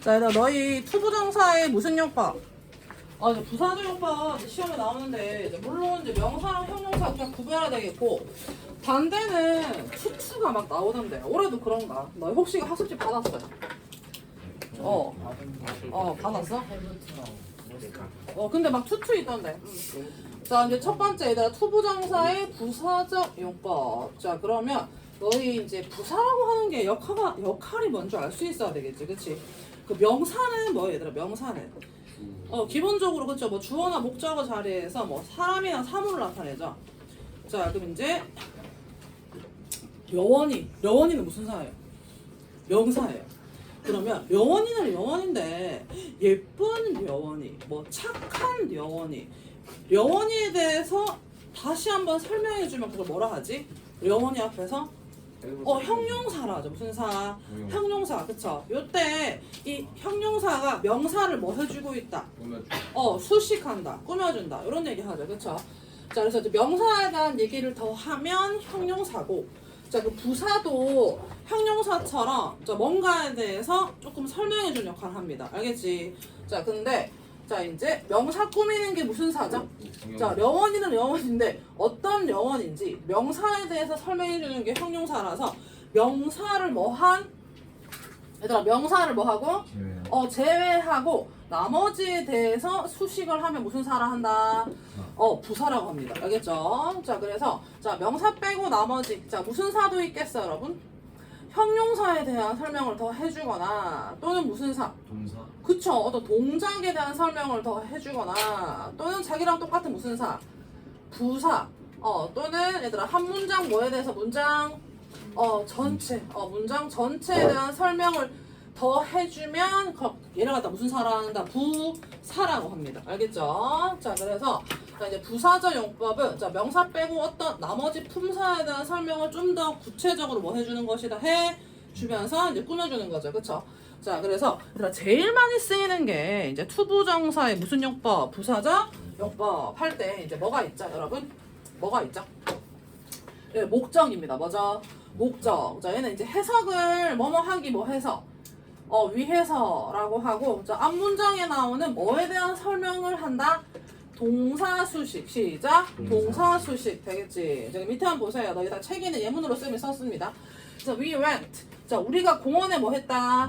자, 얘들아, 너희 투부정사의 무슨 용법? 아, 이제 용법 이제 시험에 나오는데, 이제 물론 이제 명사랑 형용사 그냥 구별해야 되겠고, 반대는 투투가 막 나오던데, 올해도 그런가? 너희 혹시 학습지 받았어요? 어, 어, 받았어? 어, 근데 막 투투 있던데. 음. 자, 이제 첫 번째 얘들아, 투부정사의 부사적 용법. 자, 그러면 너희 이제 부사라고 하는 게 역할가, 역할이 뭔지 알 수 있어야 되겠지, 그치? 그 명사는 뭐예요, 얘들아, 명사는? 어, 기본적으로, 그쵸? 뭐 주어나 목적어 자리에서 뭐 사람이나 사물을 나타내죠. 자, 그럼 이제 여원이, 여원이는 무슨 사예요? 명사예요. 그러면 여원이는 여원인데 예쁜 여원이, 뭐 착한 여원이, 여원이에 대해서 다시 한번 설명해주면 그걸 뭐라 하지? 여원이 앞에서 어 형용사라 하죠. 무슨 사? 형용사. 그쵸? 요때 이 형용사가 명사를 뭐 해주고 있다? 어 수식한다. 꾸며준다. 이런 얘기 하죠. 그쵸? 자 그래서 이제 명사에 대한 얘기를 더 하면 형용사고 자그 부사도 형용사처럼 자 뭔가에 대해서 조금 설명해주는 역할을 합니다. 알겠지? 자 근데 자 이제 명사 꾸미는 게 무슨 사죠? 자, 려원이는 려원인데 어떤 려원인지 명사에 대해서 설명해 주는 게 형용사라서 명사를 뭐한 얘들아 명사를 뭐하고 어 제외하고 나머지에 대해서 수식을 하면 무슨 사라 한다? 어 부사라고 합니다. 알겠죠? 자 그래서 자 명사 빼고 나머지 자 무슨 사도 있겠어요, 여러분? 형용사에 대한 설명을 더 해주거나 또는 무슨 사? 동사 그쵸. 어떤 동작에 대한 설명을 더 해주거나 또는 자기랑 똑같은 무슨 사? 부사. 어, 또는 얘들아 한 문장 뭐에 대해서 문장 어, 전체. 어, 문장 전체에 대한 설명을 더 해주면 거- 얘를 갖다 무슨 사라 한다? 부사라고 합니다. 알겠죠? 자, 그래서 자, 이제 부사적 용법은 자, 명사 빼고 어떤 나머지 품사에 대한 설명을 좀 더 구체적으로 뭐 해주는 것이다 해 주면서 이제 꾸며주는 거죠. 그쵸? 자, 그래서 얘들아 제일 많이 쓰이는 게 이제 투부정사의 무슨 용법? 부사적 용법 할 때 이제 뭐가 있죠, 여러분? 뭐가 있죠? 예, 목적입니다. 맞아. 목적. 자, 얘는 이제 해석을 뭐뭐 하기 뭐 해서 어, 위해서라고 하고 자, 앞 문장에 나오는 뭐에 대한 설명을 한다? 동사 수식 시작 동사 수식 되겠지 저기 밑에 한번 보세요 너희 다 책에는 예문으로 쓰면 썼습니다 그래서 we went 자 우리가 공원에 뭐 했다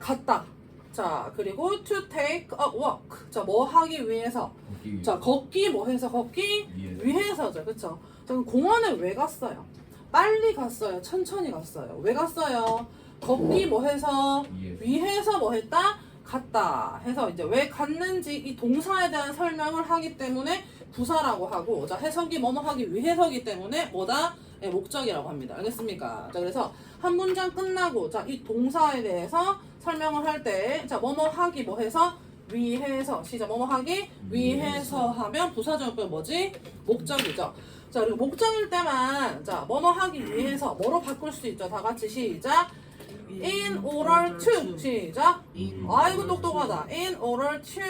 갔다. 자 그리고 to take a walk. 자 뭐 하기 위해서? 걷기 위해 자 걷기 뭐 해서 걷기? 위해 위해서죠. 그쵸? 자 그럼 공원에 왜 갔어요? 빨리 갔어요. 천천히 갔어요. 왜 갔어요? 걷기 뭐. 해서? 위해 위해서 뭐 했다? 갔다 해서 이제 왜 갔는지 이 동사에 대한 설명을 하기 때문에 부사라고 하고 자 해석이 뭐뭐 하기 위해서기 때문에 뭐다? 예, 목적이라고 합니다. 알겠습니까? 자 그래서 한 문장 끝나고 자 이 동사에 대해서 설명을 할 때 자 뭐뭐 하기 뭐 해서 위해서 시작 뭐뭐 하기 위해서 하면 부사적은 뭐지? 목적이죠. 자 그리고 목적일 때만 자 뭐뭐 하기 위해서 뭐로 바꿀 수 있죠? 다 같이 시작. In order to 시작. 아이고 똑똑하다. In order to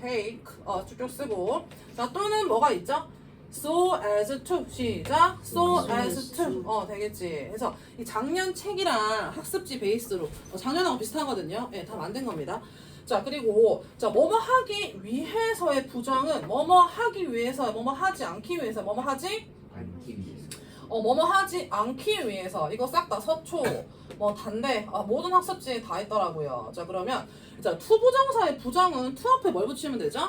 take 어 쭉쭉 쓰고 자 또는 뭐가 있죠? So as to 시작. So as to 어 되겠지. 그래서 이 작년 책이랑 학습지 베이스로 어, 작년하고 비슷하거든요. 예, 다 만든 겁니다. 자 그리고 자 뭐뭐 하기 위해서의 부정은 뭐뭐 하기 위해서 뭐뭐 하지 않기 위해서 뭐뭐 하지 위해서 어, 뭐뭐 하지 않기 위해서 이거 싹 다 서초 뭐 단대 아, 모든 학습지에 다 있더라고요. 자 그러면 자 투부정사의 부정은 투 앞에 뭘 붙이면 되죠?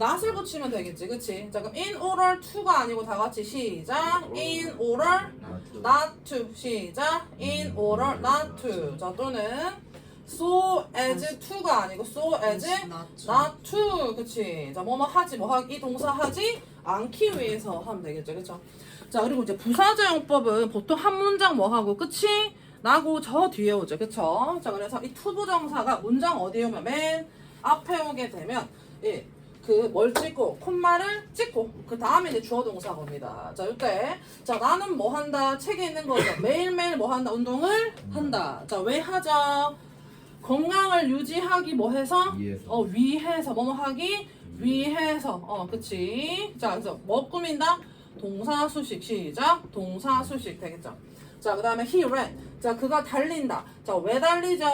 Not을 붙이면 되겠지, 그치? 자 그럼 in order to가 아니고 다 같이 시작. in order not to 시작. in order not to 자 또는 so as to가 아니고 so as not to 그치 자 뭐뭐 하지 뭐 하기 이 동사 하지 않기 위해서 하면 되겠죠 그쵸 자 그리고 이제 부사제용법은 보통 한 문장 뭐 하고 끝이 나고 저 뒤에 오죠 그쵸 자 그래서 이 투부정사가 문장 어디에 오면 맨 앞에 오게 되면 예. 그 뭘 찍고 콤마를 찍고 그 다음에 이제 주어 동사가 옵니다. 자 이때 자 나는 뭐 한다? 책에 있는 거죠. 매일매일 뭐 한다? 운동을 한다. 자 왜 하죠? 건강을 유지하기 뭐 해서? 위해서. 어 위해서. 뭐뭐 하기? 위해서. 어 그치? 자 그래서 뭐 꾸민다? 동사 수식. 시작. 동사 수식. 되겠죠? 자 그 다음에 he ran. 자 그가 달린다. 자 왜 달리죠?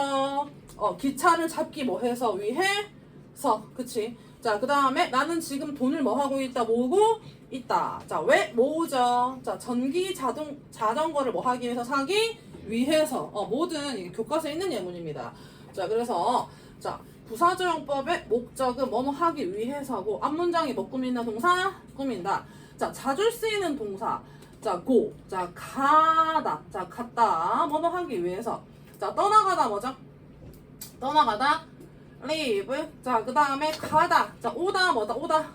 어, 기차를 잡기 뭐 해서? 위해서. 그치 자 그 다음에 나는 지금 돈을 뭐 하고 있다 모으고 있다. 자 왜 모으죠? 자 전기 자동 자전거를 뭐 하기 위해서 사기 위해서. 어 모든 교과서에 있는 예문입니다. 자 그래서 자 부사조용법의 목적은 뭐뭐 하기 위해서고 앞문장이 뭐 꾸민다 동사? 꾸민다. 자 자주 쓰이는 동사. 자 go 자 가다. 자 갔다. 뭐뭐 하기 위해서. 자 떠나가다 뭐죠? 떠나가다 leave. 자 그 다음에 가다. 자 오다 뭐다? 오다.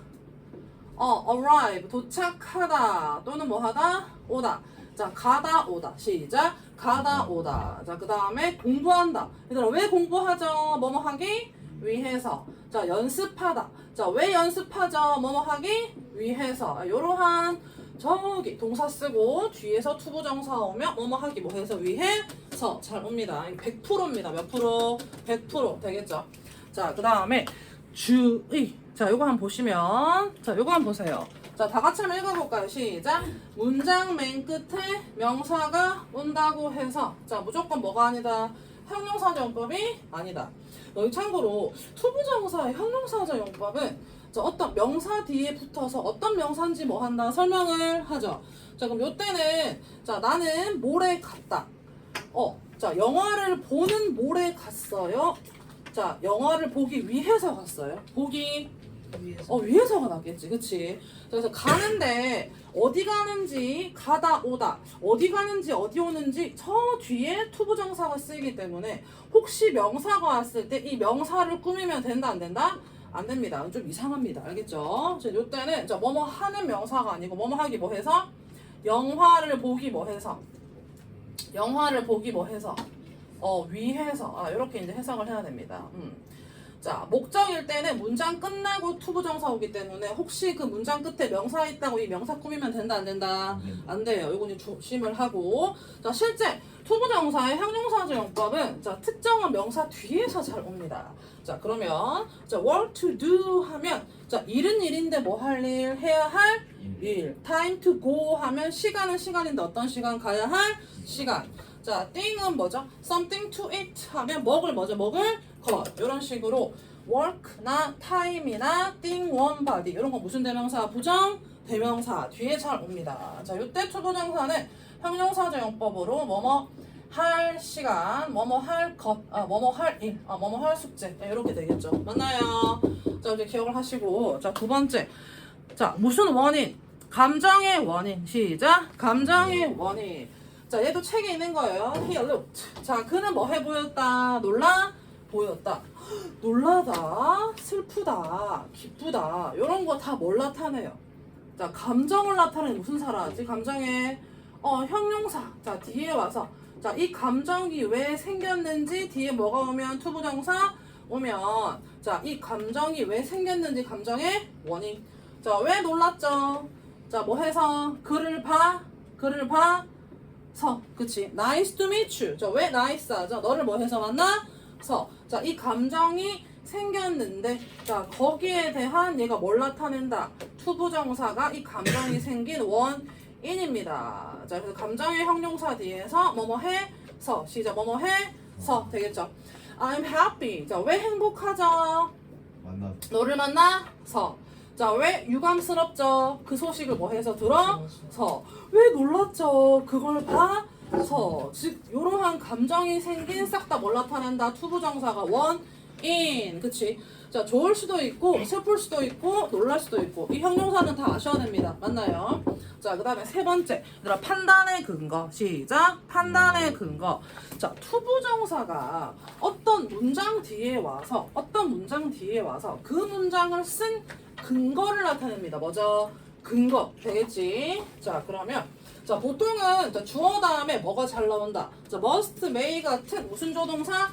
어 arrive. 도착하다. 또는 뭐 하다? 오다. 자 가다 오다. 시작. 가다 오다. 자 그 다음에 공부한다. 얘들아 왜 공부하죠? 뭐뭐 하기? 위해서. 자 연습하다. 자 왜 연습하죠? 뭐뭐 하기? 위해서. 아, 요러한 저기 동사 쓰고 뒤에서 투부정사 오면 뭐뭐 하기? 뭐 해서 위해서. 잘 옵니다. 100%입니다. 몇 프로? 100% 되겠죠 자 그 다음에 주의. 자 요거 한번 보시면 자 요거 한번 보세요. 자 다 같이 한번 읽어볼까요? 시작. 문장 맨 끝에 명사가 온다고 해서 자 무조건 뭐가 아니다? 형용사정법이 아니다. 여기 참고로 투부정사의 형용사정법은 자, 어떤 명사 뒤에 붙어서 어떤 명사인지 뭐 한다 설명을 하죠. 자 그럼 요때는 자 나는 모레 갔다. 어, 자 영화를 보는 모레 갔어요 자 영화를 보기 위해서 갔어요. 보기 위에서. 어 위에서가 낫겠지 그치? 그래서 가는데 어디 가는지 가다 오다. 어디 가는지 어디 오는지 저 뒤에 투부정사가 쓰이기 때문에 혹시 명사가 왔을 때 이 명사를 꾸미면 된다 안 된다? 안 됩니다. 좀 이상합니다. 알겠죠? 자 요때는 자 뭐뭐 하는 명사가 아니고 뭐뭐 하기 뭐 해서? 영화를 보기 뭐 해서. 영화를 보기 뭐 해서 어 위해서 아 이렇게 이제 해석을 해야 됩니다 음. 자, 목적일 때는 문장 끝나고 투부정사 오기 때문에 혹시 그 문장 끝에 명사 있다고 이 명사 꾸미면 된다 안 된다? 안 돼요. 이거는 조심을 하고. 자, 실제 투부정사의 형용사조용법은 자, 특정한 명사 뒤에서 잘 옵니다. 자, 그러면 자, work to do 하면 자, 일은 일인데 뭐 할 일, 해야 할 일. time to go 하면 시간은 시간인데 어떤 시간 가야 할 시간. 자, thing은 뭐죠? something to eat 하면 먹을 뭐죠? 먹을 것. 이런 식으로 work나 time이나 thing, one, body 이런 거 무슨 대명사? 부정 대명사 뒤에 잘 옵니다. 자, 이때 투부정사는 형용사 제용법으로 뭐뭐 할 시간, 뭐뭐 할 것, 아, 뭐뭐 할 일, 아, 뭐뭐 할 숙제 네, 이렇게 되겠죠. 맞나요? 자, 이제 기억을 하시고 자, 두 번째. 자, 무슨 원인? 감정의 원인. 시작. 감정의 원인. 자, 얘도 책에 있는 거예요. He looked. 자, 그는 뭐 해 보였다? 놀라 보였다. 놀라다, 슬프다, 기쁘다. 이런 거 다 뭘 나타내요? 자, 감정을 나타내는 무슨 사라지? 감정의 어, 형용사. 자, 뒤에 와서 자, 이 감정이 왜 생겼는지 뒤에 뭐가 오면 투부정사 오면 자, 이 감정이 왜 생겼는지 감정의 원인. 자, 왜 놀랐죠? 자, 뭐 해서 그를 봐, 그를 봐, 서, 그치? Nice to meet you. 자, 왜 nice 하죠? 너를 뭐 해서 만나? 서. 자, 이 감정이 생겼는데, 자, 거기에 대한 얘가 뭘 나타낸다? 투부정사가 이 감정이 생긴 원인입니다. 자, 그래서 감정의 형용사 뒤에서 뭐뭐 해? 서. 시작. 뭐뭐 해? 서. 되겠죠? I'm happy. 자, 왜 행복하죠? 만나 너를 만나서 자 왜 유감스럽죠? 그 소식을 뭐 해서 들어서. 왜 놀랐죠? 그걸 봐 서. 즉 이러한 감정이 생긴 싹다뭘 나타낸다. 투부정사가 원 인 그치? 자 좋을 수도 있고 슬플 수도 있고 놀랄 수도 있고. 이 형용사는 다 아셔야 됩니다. 맞나요? 자그 다음에 세 번째. 얘들아 판단의 근거. 시작. 판단의 근거. 자 투부정사가 어떤 문장 뒤에 와서 어떤 문장 뒤에 와서 그 문장을 쓴 근거를 나타냅니다. 뭐죠? 근거. 되겠지? 자 그러면 자 보통은 자, 주어 다음에 뭐가 잘 나온다. 자 must may 같은 무슨 조동사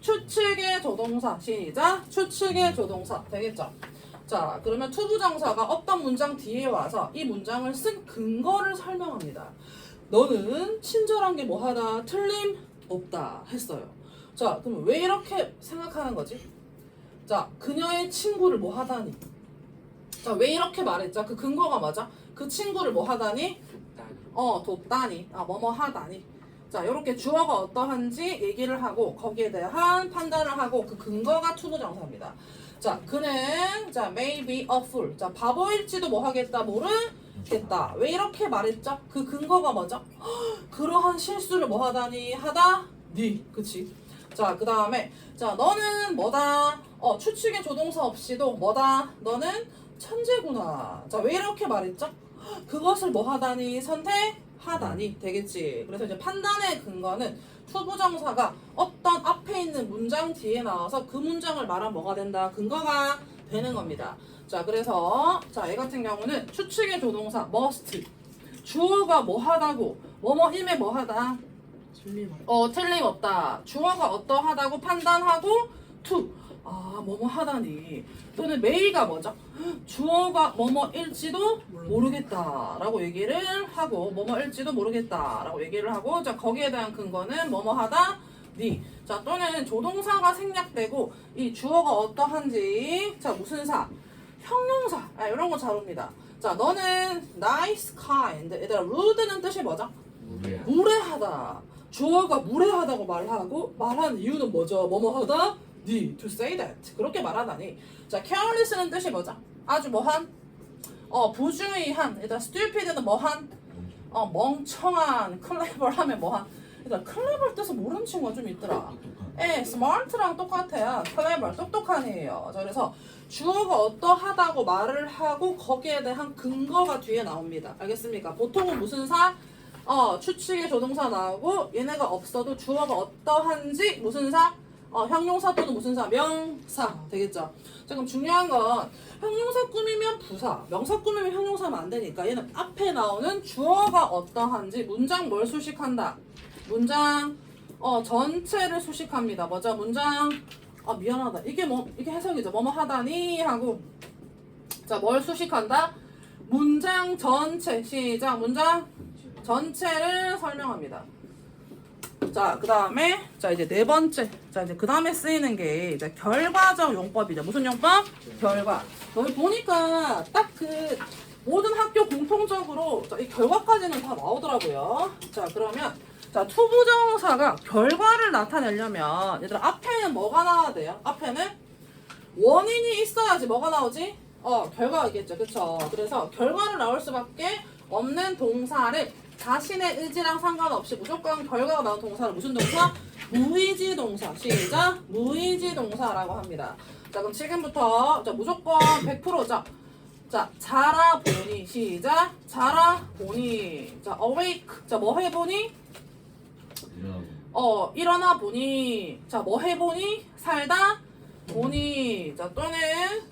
추측의 조동사. 시작. 추측의 조동사. 되겠죠? 자 그러면 투부정사가 어떤 문장 뒤에 와서 이 문장을 쓴 근거를 설명합니다. 너는 친절한 게 뭐하다? 틀림 없다. 했어요. 자 그럼 왜 이렇게 생각하는 거지? 자 그녀의 친구를 뭐 하다니? 자왜 이렇게 말했죠? 그 근거가 맞아? 그 친구를 뭐 하다니. 어 돕다니. 아 뭐뭐 하다니 자, 이렇게 주어가 어떠한지 얘기를 하고 거기에 대한 판단을 하고 그 근거가 투부 정사입니다. 자, 그는 자 maybe a fool. 자, 바보일지도 뭐 하겠다 모르겠다. 왜 이렇게 말했죠? 그 근거가 뭐죠? 그러한 실수를 뭐 하다니 하다 니 그치? 자, 그 다음에 자 너는 뭐다? 어 추측의 조동사 없이도 뭐다? 너는 천재구나. 자, 왜 이렇게 말했죠? 그것을 뭐 하다니 선택 하다니 되겠지. 그래서 이제 판단의 근거는 투부정사가 어떤 앞에 있는 문장 뒤에 나와서 그 문장을 말하면 뭐가 된다? 근거가 되는 겁니다. 자, 그래서 자, 얘 같은 경우는 추측의 조동사 must. 주어가 뭐 하다고? 뭐뭐임에 뭐 하다? 틀림 어 틀림없다. 주어가 어떠하다고 판단하고 to 아 뭐뭐 하다니. 또는 메이가 뭐죠? 주어가 뭐뭐일지도 모르겠다라고 얘기를 하고 뭐뭐일지도 모르겠다라고 얘기를 하고 자 거기에 대한 근거는 뭐뭐 하다 니 자 또는 조동사가 생략되고 이 주어가 어떠한지 자 무슨 사? 형용사. 아 이런 거 잘 옵니다. 자 너는 nice kind. 얘들아 rude는 뜻이 뭐죠? 무례. 무례하다. 주어가 무례하다고 말하고 말한 이유는 뭐죠? 뭐뭐하다? 니 to say that 그렇게 말하다니. 자, careless는 뜻이 뭐죠? 아주 뭐한 어 부주의한. 일단 stupid는 뭐한 어 멍청한. clever하면 뭐한. 일단 clever 뜻을 모르는 친구가 좀 있더라. 예, smart랑 똑같아요. clever, 똑똑한이에요. 자, 그래서 주어가 어떠하다고 말을 하고 거기에 대한 근거가 뒤에 나옵니다. 알겠습니까? 보통은 무슨 사? 어, 추측의 조동사 나오고 얘네가 없어도 주어가 어떠한지 무슨 사? 어, 형용사 또는 무슨 사? 명사 되겠죠? 자, 그럼 중요한 건 형용사 꾸미면 부사, 명사 꾸미면 형용사면 안 되니까 얘는 앞에 나오는 주어가 어떠한지 문장 뭘 수식한다? 문장 어 전체를 수식합니다. 뭐죠? 문장 아 미안하다. 이게 뭐 이게 해석이죠. 뭐뭐 하다니 하고 자 뭘 수식한다? 문장 전체 시작 문장 전체를 설명합니다. 자, 그 다음에, 자, 이제 네 번째. 자, 이제 그 다음에 쓰이는 게, 이제 결과적 용법이죠. 무슨 용법? 결과. 여기 보니까 딱 그, 모든 학교 공통적으로, 자, 이 결과까지는 다 나오더라고요. 자, 그러면, 자, 투부정사가 결과를 나타내려면, 얘들아, 앞에는 뭐가 나와야 돼요? 앞에는 원인이 있어야지 뭐가 나오지? 어, 결과겠죠. 그쵸? 그래서 결과를 나올 수밖에 없는 동사를 자신의 의지랑 상관없이 무조건 결과가 나온 동사를 무슨 동사? 무의지 동사. 시작. 무의지 동사라고 합니다. 자, 그럼 지금부터 자, 무조건 100%죠. 자, 자라 보니. 시작. 자라 보니. 자, awake. 자, 뭐 해보니? 어, 일어나 보니. 자, 뭐 해보니? 살다 보니. 자, 또는,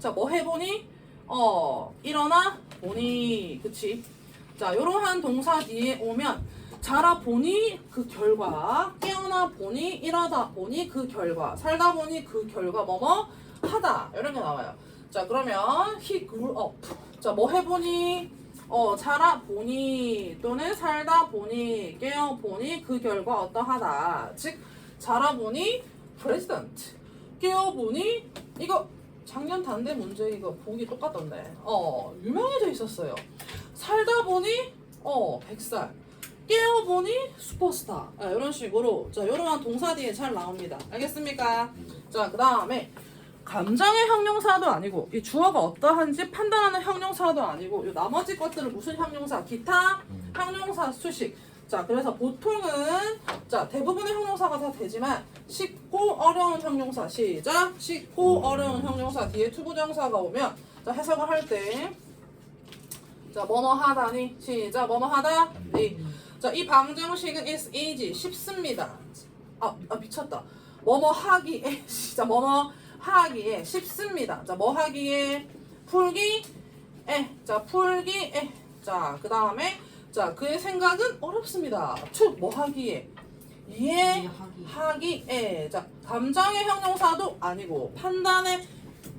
자, 뭐 해보니? 어, 일어나 보니. 그치? 자, 이러한 동사 뒤에 오면, 자라 보니 그 결과, 깨어나 보니, 일어나 보니 그 결과, 살다 보니 그 결과, 뭐뭐 하다. 이런 게 나와요. 자, 그러면, he grew up. 자, 뭐 해보니? 어, 자라 보니 또는 살다 보니 깨어 보니 그 결과 어떠하다. 즉 자라 보니 president 깨어 보니 이거 작년 단대 문제 이거 보기 똑같던데. 어 유명해져 있었어요. 살다 보니 어 100살 깨어 보니 슈퍼스타 아, 이런 식으로 자 이러한 동사 뒤에 잘 나옵니다. 알겠습니까? 자그 다음에 감정의 형용사도 아니고 이 주어가 어떠한지 판단하는 형용사도 아니고 이 나머지 것들은 무슨 형용사? 기타 형용사 수식. 자 그래서 보통은 자 대부분의 형용사가 다 되지만 쉽고 어려운 형용사 시작 쉽고 어려운 형용사 뒤에 투부정사가 오면 자 해석을 할때 자 뭐뭐 하다니. 시작. 뭐뭐 하다. 이자이 방정식은 is easy 쉽습니다. 아, 아 미쳤다. 뭐뭐 하기에 시작. 뭐뭐 하기에 쉽습니다. 자 뭐 하기에? 풀기에. 자 풀기에. 자 그 다음에 자 그의 생각은 어렵습니다. 하기에. 이해 하기에. 자 감정의 형용사도 아니고 판단의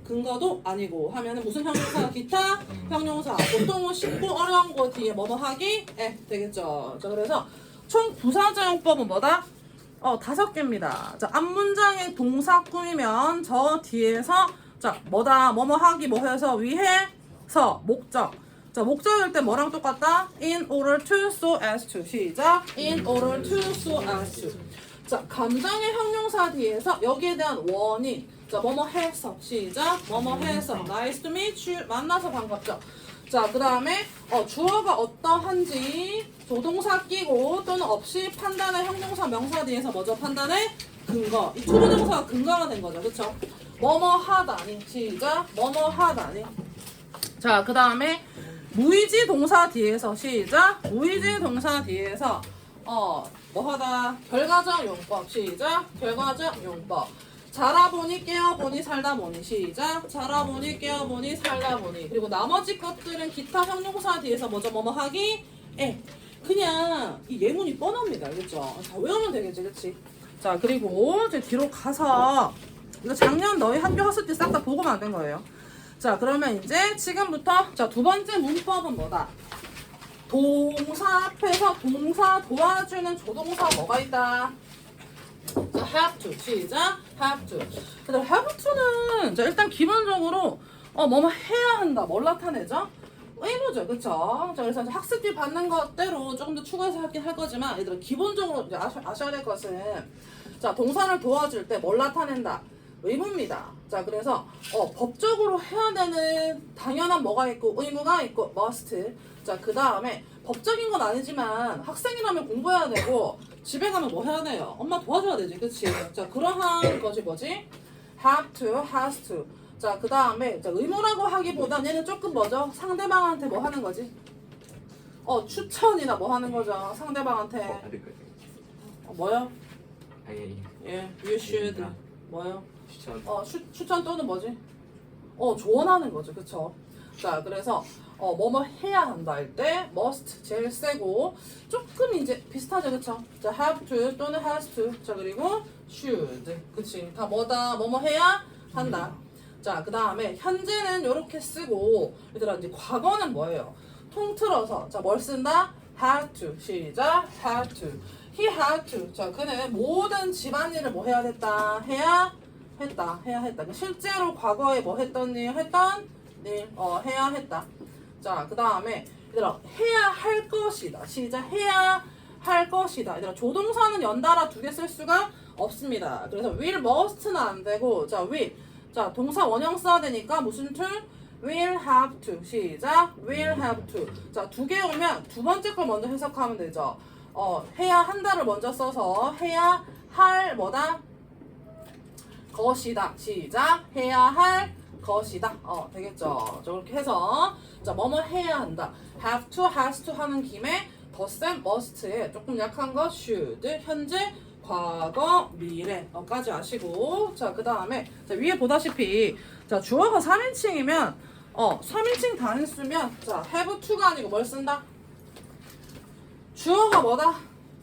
근거도 아니고 하면은 무슨 형용사 기타 형용사 보통은 쉽고 어려운 거 뒤에 뭐뭐 하기에 되겠죠 자 그래서 총 부사자용법은 뭐다 어 다섯 개입니다 자 앞문장에 동사 꾸미면 저 뒤에서 자 뭐다 뭐뭐 하기 뭐 해서 위해서 목적 자, 목적일 때 뭐랑 똑같다? In order to, so as to. 시작. In order to, so as to. 자, 감정의 형용사 뒤에서 여기에 대한 원인. 자, 뭐뭐 해서. 시작. 뭐뭐 해서. Nice to meet you. 만나서 반갑죠. 자, 그 다음에 어, 주어가 어떠한지 조동사 끼고 또는 없이 판단의 형용사 명사 뒤에서 먼저 판단의 근거. 이 투부정사가 근거가 된 거죠. 그쵸? 뭐뭐 하다니. 시작. 뭐뭐 하다니. 자, 그 다음에 무의지 동사 뒤에서 시작. 무의지 동사 뒤에서 어, 뭐 하다. 결과적 용법. 시작. 결과적 용법. 자라보니 깨어보니 살다보니 시작. 자라보니 깨어보니 살다보니 그리고 나머지 것들은 기타 형용사 뒤에서 먼저 뭐뭐 하기 에 그냥 이 예문이 뻔합니다. 알겠죠? 자 외우면 되겠지, 그렇지? 자 그리고 이제 뒤로 가서 이거 작년 너희 학교 학습 때 싹 다 보고 만든 거예요. 자 그러면 이제 지금부터 자 두 번째 문법은 뭐다? 동사 앞에서 동사 도와주는 조동사 뭐가 있다? 자, have to 시작 to. 그다음 to는 자 일단 기본적으로 어 뭐뭐 해야 한다. 뭘 나타내죠? 의무죠, 그쵸? 자 그래서 학습지 받는 것대로 조금 더 추가해서 하긴 할 거지만 얘들아 기본적으로 이제 아셔, 아셔야 될 것은 자 동사를 도와줄 때 뭘 나타낸다? 의무입니다. 자 그래서 어 법적으로 해야 되는 당연한 뭐가 있고 의무가 있고 must. 자 그 다음에 법적인 건 아니지만 학생이라면 공부해야 되고 집에 가면 뭐 해야 돼요? 엄마 도와줘야 되지, 그치? 자 그러한 것이 뭐지? have to, has to. 자 그 다음에 의무라고 하기보단 얘는 조금 뭐죠? 상대방한테 뭐 하는 거지? 어 추천이나 뭐 하는 거죠? 상대방한테 어, 받을 거예요. 어, 뭐요? 당연히 예, you should 뭐요? 추천. 어, 추, 추천 또는 뭐지? 어, 조언하는 거죠. 그쵸? 자, 그래서, 어, 뭐뭐 해야 한다 할 때, must 제일 세고, 조금 이제 비슷하죠. 그쵸? 자, have to 또는 has to. 자, 그리고 should. 그치? 다 뭐다, 뭐뭐 해야 한다. 자, 그 다음에, 현재는 이렇게 쓰고, 얘들아, 이제 과거는 뭐예요? 통틀어서, 자, 뭘 쓴다? had to. 시작. had to. he had to. 자, 그는 모든 집안일을 뭐 해야 됐다? 해야 했다. 해야 했다. 그러니까 실제로 과거에 뭐 했던 일, 했던 일, 어, 해야 했다. 자, 그 다음에, 얘들아, 해야 할 것이다. 시작. 해야 할 것이다. 얘들아, 조동사는 연달아 두 개 쓸 수가 없습니다. 그래서 will, must는 안 되고, 자, will. 자, 동사 원형 써야 되니까 무슨 툴? will have to. 시작. will have to. 자, 두 개 오면 두 번째 걸 먼저 해석하면 되죠. 어, 해야 한다를 먼저 써서 해야 할 뭐다? 것이다. 시작. 해야 할 것이다. 어, 되겠죠. 저렇게 해서 자, 뭐뭐 해야 한다. have to, has to 하는 김에 더셈 must에 조금 약한 거 should, 현재, 과거, 미래까지 아시고 자, 그 다음에 자, 위에 보다시피 자, 주어가 3인칭이면 어, 3인칭 단수면 자, have to가 아니고 뭘 쓴다? 주어가 뭐다?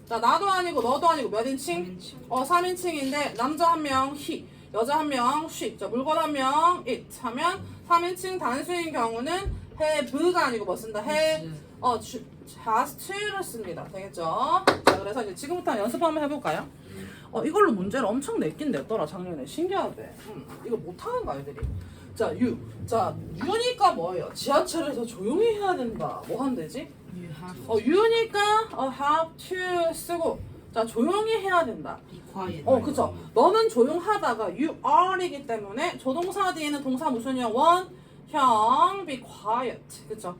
자, 나도 아니고 너도 아니고 몇 인칭? 어, 3인칭인데 남자 한명 he, 여자 한명 she. 자, 물건 한 명 it 하면 3인칭 단수인 경우는 have가 아니고 뭐 쓴다? have 어, 주, just를 씁니다. 되겠죠? 자, 그래서 이제 지금부터 연습 한번 해볼까요? 어, 이걸로 문제를 엄청 냈긴 냈더라, 작년에. 신기하대. 음, 이거 못하는 거 아이들이. 자, 유. 자, 유니까 뭐예요? 지하철에서 조용히 해야 된다. 뭐 하면 되지? 어, 유니까 어, have to 쓰고 자, 조용히 해야 된다. be quiet. 어, 그쵸. 너는 조용하다가 you are이기 때문에 조동사 뒤에는 동사 무슨형? 원, 형, be quiet. 그쵸.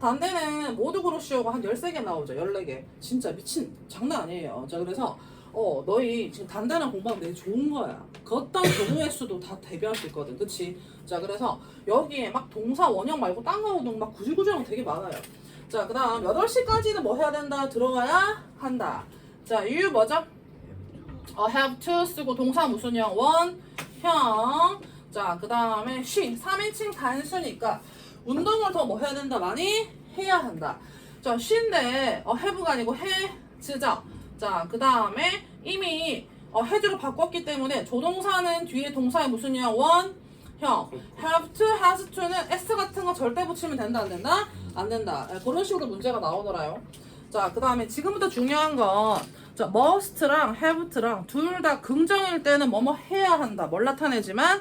단대는 모두 그로시오가 한 13개 나오죠. 14개. 진짜 미친 장난 아니에요. 자, 그래서 어, 너희 지금 단단한 공부하면 되게 좋은 거야. 그 어떤 경우의 수도 다 대비할 수 있거든. 그치? 자, 그래서 여기에 막 동사 원형 말고 딴 거도 막 구질구질한 거 되게 많아요. 자, 그 다음 8시까지는 뭐 해야 된다? 들어가야 한다. 자, you 뭐죠? 어, have to 쓰고 동사 무슨 형? 원, 형. 자, 그 다음에 she. 3인칭 단수니까 운동을 더 뭐 해야 된다? 많이 해야 한다. 자, she인데 어, have가 아니고 해즈죠. 자, 그 다음에 이미 어, 해주로 바꿨기 때문에 조동사는 뒤에 동사에 무슨 형? 원, 형. have to, has to는 s 같은 거 절대 붙이면 된다, 안 된다? 안 된다. 예, 그런 식으로 문제가 나오더라요. 자, 그 다음에 지금부터 중요한 건, 자, must랑 have랑 둘 다 긍정일 때는 뭐뭐 해야 한다. 뭘 나타내지만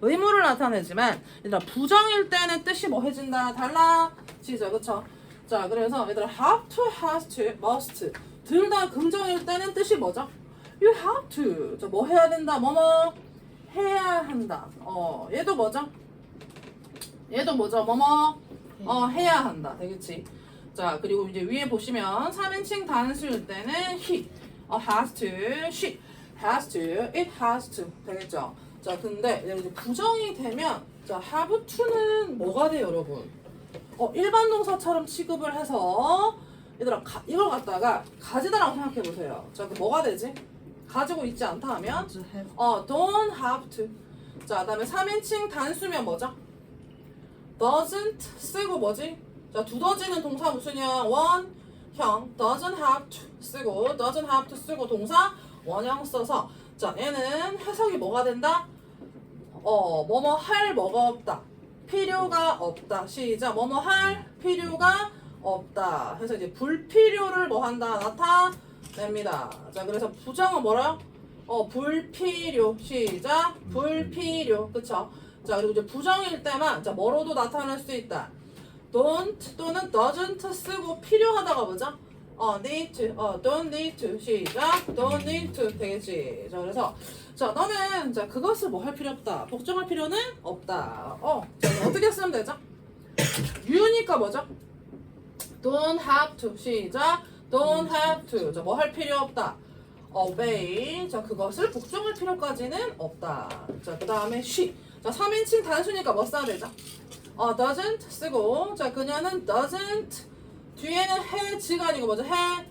의무를 나타내지만 얘들아 부정일 때는 뜻이 뭐 해진다. 달라 지죠. 그쵸? 자, 그래서 얘들아 have to, has to, must 둘 다 긍정일 때는 뜻이 뭐죠? You have to. 자, 뭐 해야 된다. 뭐뭐 해야 한다. 어, 얘도 뭐죠? 얘도 뭐죠? 뭐뭐 어, 해야 한다. 되겠지? 자, 그리고 이제 위에 보시면 3인칭 단수일 때는 he, 어, has to, she, has to, it has to 되겠죠? 자, 근데 이제 부정이 되면 자, have to는 뭐가 돼요, 여러분? 어, 일반 동사처럼 취급을 해서 얘들아, 가, 이걸 갖다가 가지다라고 생각해 보세요. 자, 그 뭐가 되지? 가지고 있지 않다 하면 어, don't have to. 자, 그다음에 3인칭 단수면 뭐죠? doesn't 쓰고 뭐지? 자, 두더지는 동사 무슨형? 원형 doesn't have to 쓰고 doesn't have to 쓰고 동사 원형 써서 자, 얘는 해석이 뭐가 된다? 어, 뭐뭐 할 뭐가 없다. 필요가 없다. 시작. 뭐뭐 할 필요가 없다. 해서 이제 불필요를 뭐 한다? 나타냅니다. 자, 그래서 부정은 뭐라요? 어, 불필요. 시작. 불필요. 그쵸? 자, 그리고 이제 부정일 때만, 자, 뭐로도 나타날 수 있다. Don't 또는 doesn't 쓰고 필요하다가 뭐죠? 어, need to, 어, don't need to. 시작. don't need to. 되겠지. 자, 그래서, 자, 너는, 자, 그것을 뭐 할 필요 없다. 복종할 필요는 없다. 어, 자, 어떻게 쓰면 되죠? you니까 뭐죠? don't have to. 시작. don't have to. 자, 뭐 할 필요 없다. obey. 자, 그것을 복종할 필요까지는 없다. 자, 그 다음에 she. 자, 3인칭 단수니까 뭐 써야 되죠? 어, doesn't 쓰고. 자, 그녀는 doesn't. 뒤에는 has가 아니고 뭐죠? have.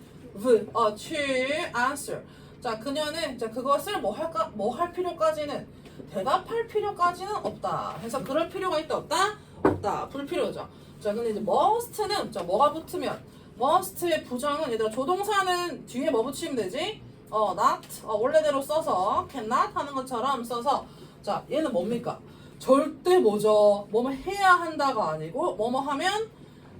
어, to answer. 자, 그녀는 자, 그것을 뭐 할까? 뭐 할 필요까지는 대답할 필요까지는 없다. 해서 그럴 필요가 있다 없다? 없다. 불필요죠. 자, 근데 이제 must는 자, 뭐가 붙으면 must의 부정은 얘들아 조동사는 뒤에 뭐 붙이면 되지? 어, not 어, 원래대로 써서 cannot 하는 것처럼 써서 자, 얘는 뭡니까? 절대 뭐죠? 뭐뭐 해야 한다가 아니고 뭐뭐 하면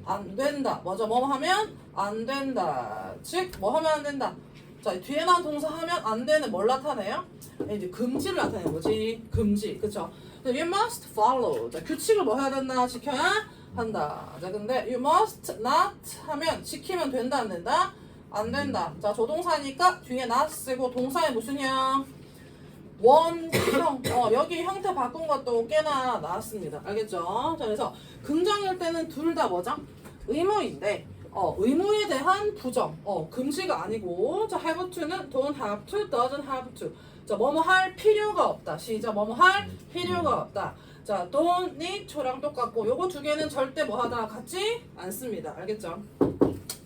안 된다. 맞아. 뭐뭐 하면 안 된다. 즉, 뭐 하면 안 된다. 자, 뒤에 나온 동사 하면 안 되는 뭘 나타내요? 이제 금지를 나타내는 거지. 금지. 그쵸? You must follow. 자, 규칙을 뭐 해야 된다? 지켜야 한다. 자, 근데 you must not 하면 지키면 된다, 안 된다? 안 된다. 자, 조동사니까 뒤에 not 쓰고 동사에 무슨 형? 원형. 어, 여기 형태 바꾼 것도 꽤나 나왔습니다. 알겠죠? 자, 그래서 긍정일 때는 둘 다 뭐죠? 의무인데, 어, 의무에 대한 부정. 어, 금지가 아니고, 자, have to는 don't have to, doesn't have to. 자, 뭐뭐 할 필요가 없다. 시작. 뭐뭐 할 필요가 없다. 자, don't need to랑 똑같고, 요거 두 개는 절대 뭐 하다 같지 않습니다. 알겠죠?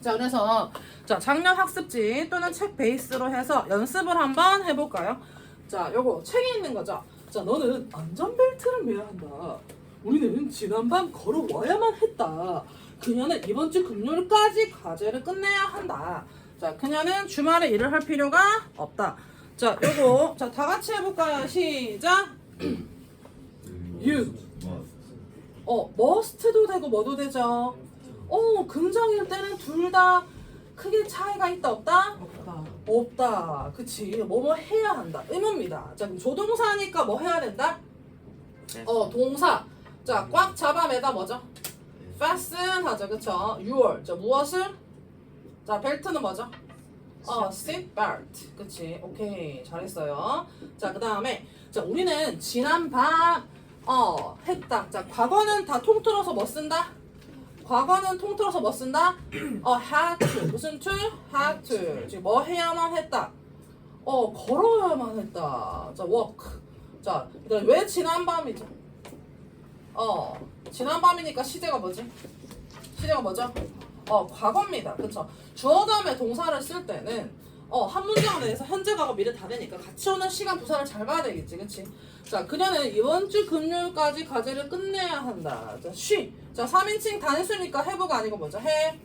자, 그래서, 자, 작년 학습지 또는 책 베이스로 해서 연습을 한번 해볼까요? 자, 요거 책에 있는 거죠. 자, 너는 안전벨트를 매야 한다. 우리는 지난밤 걸어와야만 했다. 그녀는 이번 주 금요일까지 과제를 끝내야 한다. 자, 그녀는 주말에 일을 할 필요가 없다. 자, 요거 자, 다 같이 해볼까요? 시작. You. 어, must도 되고 뭐도 되죠. 어, 긍정일 때는 둘 다 크게 차이가 있다 없다? 없다 없다. 그치. 뭐뭐 해야 한다. 의무입니다. 자, 그럼 조동사니까 뭐 해야 된다? 어, 동사. 자, 꽉 잡아매다 뭐죠? fasten 하죠. 그쵸? your. 자, 무엇을? 자, 벨트는 뭐죠? 어, seat belt. 그치. 오케이. 잘했어요. 자, 그 다음에. 자, 우리는 지난 밤, 어, 했다. 자, 과거는 다 통틀어서 뭐 쓴다? 과거는 통틀어서 뭐 쓴다? 어, had to. 무슨 to? had to. 지금 뭐 해야만 했다. 어, 걸어야만 했다. 자, walk. 자, 그다음에 왜 지난밤이죠? 어, 지난밤이니까 시제가 뭐지? 시제가 뭐죠? 어, 과거입니다. 그쵸? 주어 다음에 동사를 쓸 때는 어, 한 문장 내에서 현재, 과거, 미래 다 되니까 같이 오는 시간 부사를 잘 봐야 되겠지. 그치? 자, 그녀는 이번 주 금요일까지 과제를 끝내야 한다. 자, 쉬. 자, 3인칭 단수니까 해부가 아니고 뭐죠? 해.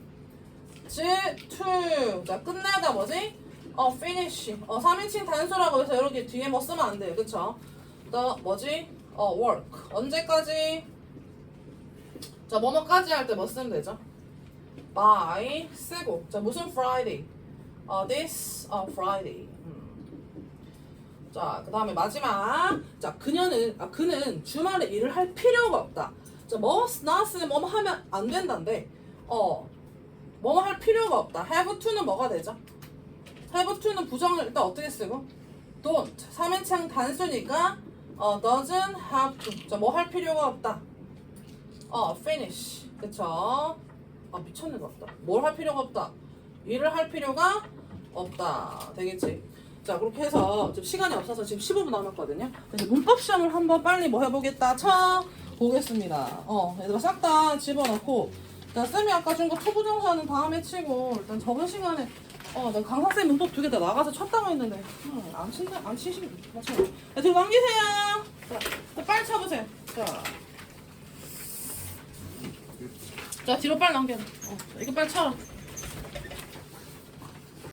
지, to. 자, 끝내다 뭐지? 어, finish. 어, 3인칭 단수라고 해서 이렇게 뒤에 뭐 쓰면 안 돼요. 그쵸? 또 뭐지? 어, work. 언제까지? 자, 뭐뭐까지 할 때 뭐 쓰면 되죠? by 쓰고. 자, 무슨 Friday? 어, this uh, Friday. 음. 자, 그 다음에 마지막. 자, 그녀는, 아, 그는 주말에 일을 할 필요가 없다. 자, 뭐, not는 뭐뭐 하면 안 된다인데, 어, 뭐뭐 할 필요가 없다. have to는 뭐가 되죠? have to는 부정을 일단 어떻게 쓰고? don't. 3인칭 단수니까, 어, doesn't have to. 자, 뭐 할 필요가 없다. 어, finish. 그쵸? 아, 미쳤네, 같다. 뭘 할 필요가 없다. 일을 할 필요가 없다. 되겠지? 자, 그렇게 해서 좀 시간이 없어서 지금 15분 남았거든요. 그래서 문법 시험을 한번 빨리 뭐 해보겠다. 쳐 보겠습니다. 어, 얘들아 싹 다 집어넣고. 일단 쌤이 아까 준거 초보정사는 다음에 치고 일단 저번 시간에 어, 나 강사쌤 문법 두 개 다 나가서 쳤다고 했는데 음, 안 친다, 안 치시면 맞춰요. 자, 넘기세요. 자, 자, 빨리 쳐보세요. 자. 자, 뒤로 빨리 넘겨. 어, 자, 이거 빨리 쳐라.